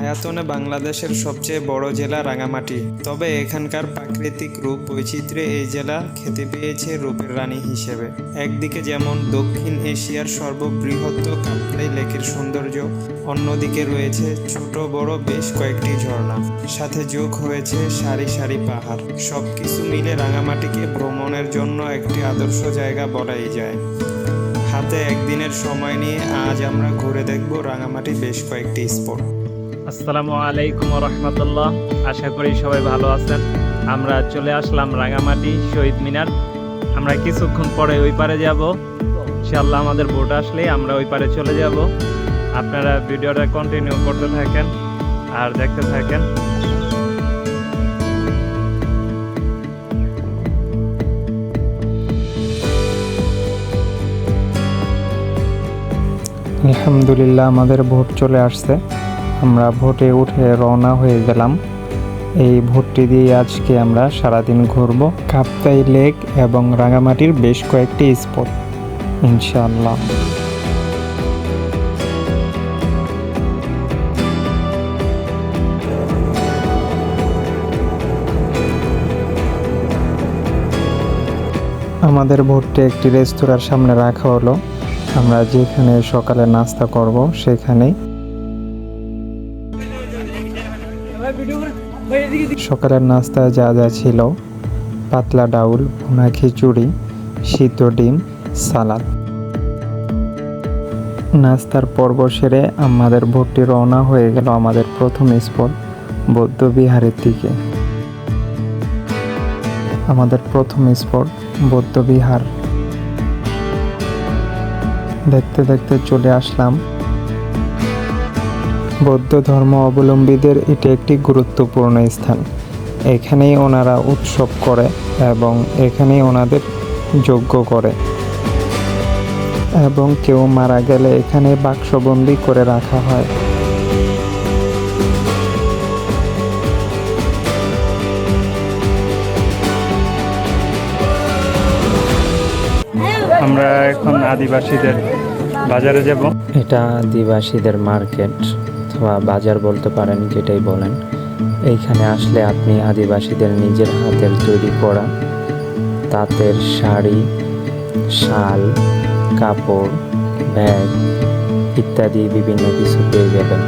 আয়তনে বাংলাদেশের সবচেয়ে বড় জেলা রাঙামাটি। তবে এখানকার প্রাকৃতিক রূপ বৈচিত্র্যে এই জেলা খেতে পেয়েছে রূপের রানী হিসেবে। একদিকে যেমন দক্ষিণ এশিয়ার সর্ববৃহৎ কাপ্তাই লেকের সৌন্দর্য, অন্যদিকে রয়েছে ছোট বড় বেশ কয়েকটি ঝর্ণা। সাথে যোগ হয়েছে সারি সারি পাহাড়। সবকিছু মিলে রাঙামাটিকে ভ্রমণের জন্য একটি আদর্শ জায়গা বলাই যায়। হাতে একদিনের সময় নিয়ে আজ আমরা ঘুরে দেখব রাঙামাটি বেশ কয়েকটি স্পট। আসসালামু আলাইকুম রহমতুল্লাহ। আশা করি সবাই ভালো আছেন। আমরা চলে আসলাম রাঙামাটি শহীদ মিনার। আমরা কিছুক্ষণ পরে ওই পারে যাব। ইনশাল্লাহ আমাদের বোট আসলে আমরা ওই পারে চলে যাব। আপনারা ভিডিওটা কন্টিনিউ করতে থাকেন আর দেখতে থাকেন। আলহামদুলিল্লাহ, আমাদের ভোট চলে আসছে। আমরা ভোটে উঠে রওনা হয়ে গেলাম। এই ভোটটি দিয়ে আজকে আমরা সারাদিন ঘুরবো কাপ্তাই লেক এবং রাঙামাটির বেশ কয়েকটি স্পট। ইনশাআল্লাহ। আমাদের ভোটটি একটি রেস্তোরাঁর সামনে রাখা হলো। আমরা যেখানে সকালে নাস্তা করব, সেখানেই সকালের নাস্তায় যা যা ছিল, পাতলা ডাউল, ভুনা খিচুড়ি, সিদ্ধ ডিম, সালাদ। নাস্তার পর্ব সেরে আমাদের ভোটটি রওনা হয়ে গেল আমাদের প্রথম স্পট বৌদ্ধবিহারের দিকে। আমাদের প্রথম স্পট বৌদ্ধবিহার দেখতে দেখতে চলে আসলাম বৌদ্ধ ধর্ম অবলম্বীদের এটি একটি গুরুত্বপূর্ণ স্থান। এখানেই ওনারা উৎসব করে এবং এখানেই ওনাদের যজ্ঞ করে। এবং কেউ মারা গেলে এখানে বাক্সবন্দি করে রাখা হয়। আমরা এখন আদিবাসীদের বাজারে যাব। এটা আদিবাসীদের মার্কেট। অথবা বাজার বলতে পারেন, যেটাই বলেন, এইখানে আসলে আপনি আদিবাসীদের নিজের হাতের তৈরি করা তাঁতের শাড়ি, শাল, কাপড়, ব্যাগ ইত্যাদি বিভিন্ন কিছু পেয়ে যাবেন।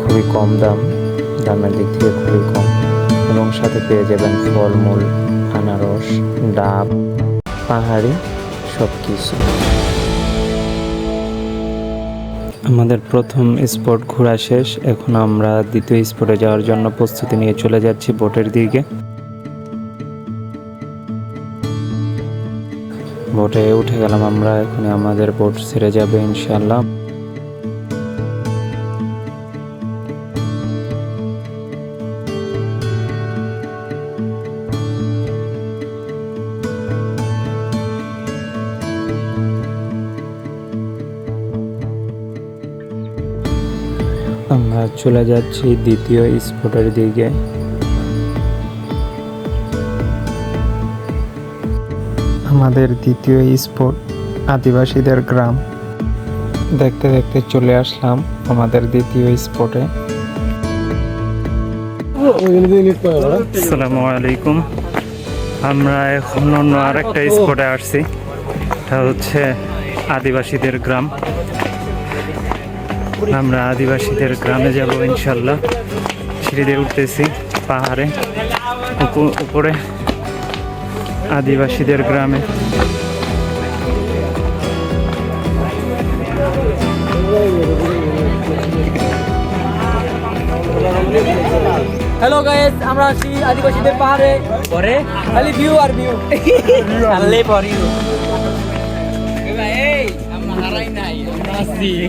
খুবই কম দাম, দামের দিক থেকে খুবই কম। এবং সাথে পেয়ে যাবেন ফলমূল, আনারস, ডাব, পাহাড়ি সব কিছু আমাদের প্রথম স্পট ঘোরা শেষ। এখন আমরা দ্বিতীয় স্পটে যাওয়ার জন্য প্রস্তুতি নিয়ে চলে যাচ্ছি বোটের দিকে। বোটে উঠে গেলাম আমরা এখন আমাদের বোট ছেড়ে যাবে ইনশাল্লাহ আমরা চলে যাচ্ছি দ্বিতীয় স্পটের দিকে। আমাদের দ্বিতীয় স্পট আদিবাসীদের গ্রাম। দেখতে দেখতে চলে আসলাম আমাদের দ্বিতীয় স্পটে। আসসালামু আলাইকুম। আমরা এখন অন্য আরেকটা স্পটে আসছি। এটা হচ্ছে আদিবাসীদের গ্রাম। আমরা আদিবাসীদের গ্রামে যাব ইনশাল্লাহ। সিঁড়ি দিয়ে উঠতেছি পাহাড়ে উপ- উপরে আদিবাসীদের গ্রামে। হ্যালো গাইস আমরা আছি আদিবাসীদের পাহাড়ে। পরে? খালি ভিউ আর ভিউ খালি পরে। আমরা হারাই নাই আমরা আছি।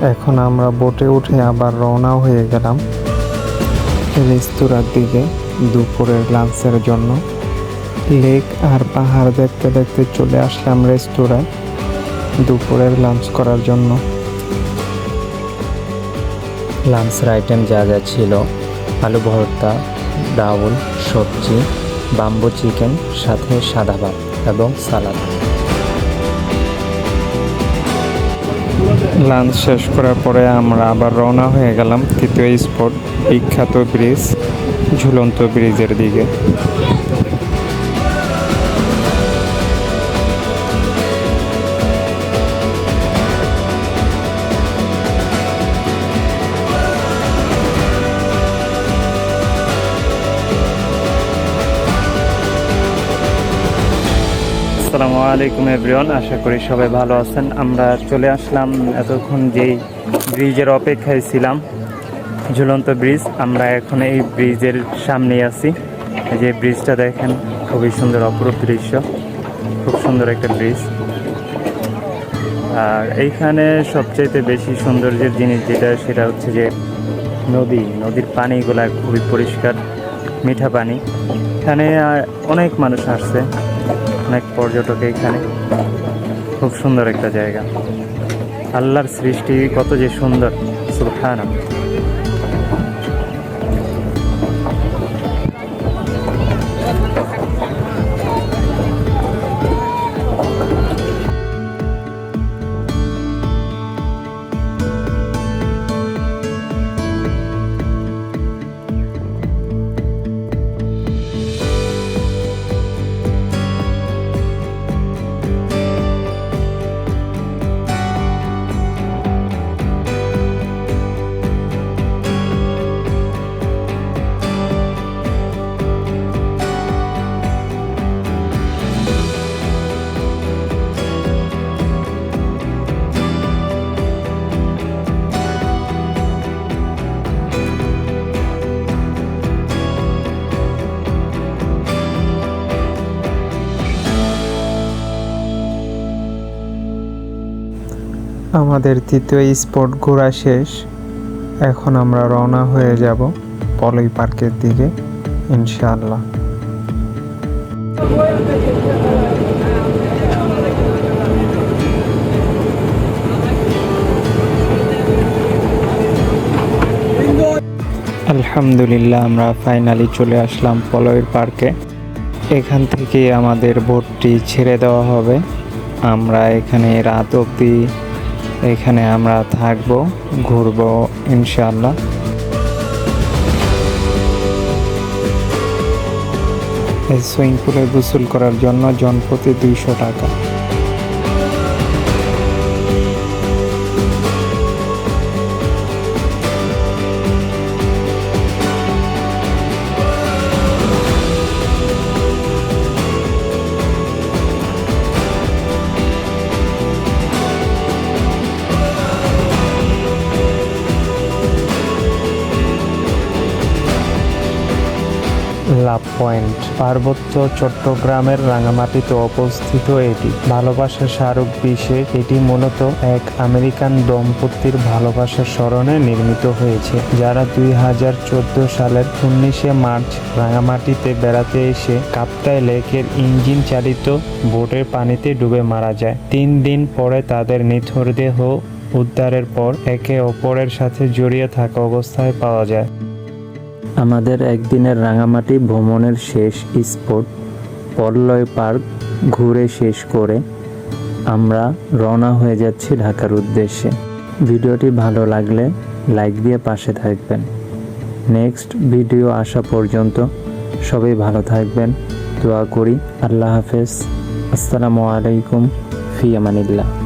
এখন আমরা বোটে উঠে আবার রওনা হয়ে গেলাম রেস্তোরাঁর দিকে দুপুরের লাঞ্চের জন্য। লেক আর পাহাড় দেখতে দেখতে চলে আসলাম রেস্তোরাঁয় দুপুরের লাঞ্চ করার জন্য। লাঞ্চের আইটেম যা যা ছিল, আলু ভর্তা, ডাউল, সবজি, বাম্বু চিকেন, সাথে সাদা ভাত এবং সালাদ। লাঞ্চ শেষ করার পরে আমরা আবার রওনা হয়ে গেলাম তৃতীয় স্পট বিখ্যাত ব্রিজ, ঝুলন্ত ব্রিজের দিকে। আলাইকুম এভরিওয়ান আশা করি সবাই ভালো আছেন। আমরা চলে আসলাম এতক্ষণ যেই ব্রিজের অপেক্ষায় ছিলাম, ঝুলন্ত ব্রিজ। আমরা এখন এই ব্রিজের সামনেই আছি। যে ব্রিজটা দেখেন, খুবই সুন্দর, অপরূপ দৃশ্য। খুব সুন্দর একটা ব্রিজ। আর এইখানে সবচাইতে বেশি সৌন্দর্যের জিনিস যেটা, সেটা হচ্ছে যে নদী। নদীর পানিগুলা খুবই পরিষ্কার, মিঠা পানি। এখানে অনেক মানুষ আসছে। অনেক পর্যটক এখানে খুব সুন্দর একটা জায়গা। আল্লাহর সৃষ্টি কত যে সুন্দর সুলখান আমাদের তৃতীয় স্পট ঘোরা শেষ। এখন আমরা রওনা হয়ে যাব পলই পার্কের দিকে, ইনশাআল্লাহ। আলহামদুলিল্লাহ, আমরা ফাইনালি চলে আসলাম পলয়ের পার্কে। এখান থেকে আমাদের বোটটি ছেড়ে দেওয়া হবে। আমরা এখানে রাত অবধি এখানে আমরা থাকব ঘুরব ইনশাল্লাহ সুইমিং পুলে গোসল করার জন্য জনপ্রতি দুইশো টাকা। পয়েন্ট। পার্বত্য চট্টগ্রামের রাঙামাটিতে অবস্থিত এটি। ভালোবাসার স্মারক বিশেষ এটি মূলত এক আমেরিকান দম্পতির ভালোবাসার স্মরণে নির্মিত হয়েছে, যারা দুই হাজার চোদ্দ সালের উনিশে মার্চ রাঙামাটিতে বেড়াতে এসে কাপ্তাই লেকের ইঞ্জিন চালিত বোটের পানিতে ডুবে মারা যায়। তিন দিন পরে তাদের নিথর দেহ উদ্ধারের পর একে অপরের সাথে জড়িয়ে থাকা অবস্থায় পাওয়া যায়। আমাদের একদিনের রাঙামাটি ভ্রমণের শেষ স্পট পল্লয় পার্ক ঘুরে শেষ করে আমরা রওনা হয়ে যাচ্ছি ঢাকার উদ্দেশ্যে। ভিডিওটি ভালো লাগলে লাইক দিয়ে পাশে থাকবেন। নেক্সট ভিডিও আসা পর্যন্ত সবাই ভালো থাকবেন, দোয়া করি, আল্লাহ হাফেজ। আসসালামু আলাইকুম, ফি আমানিল্লাহ।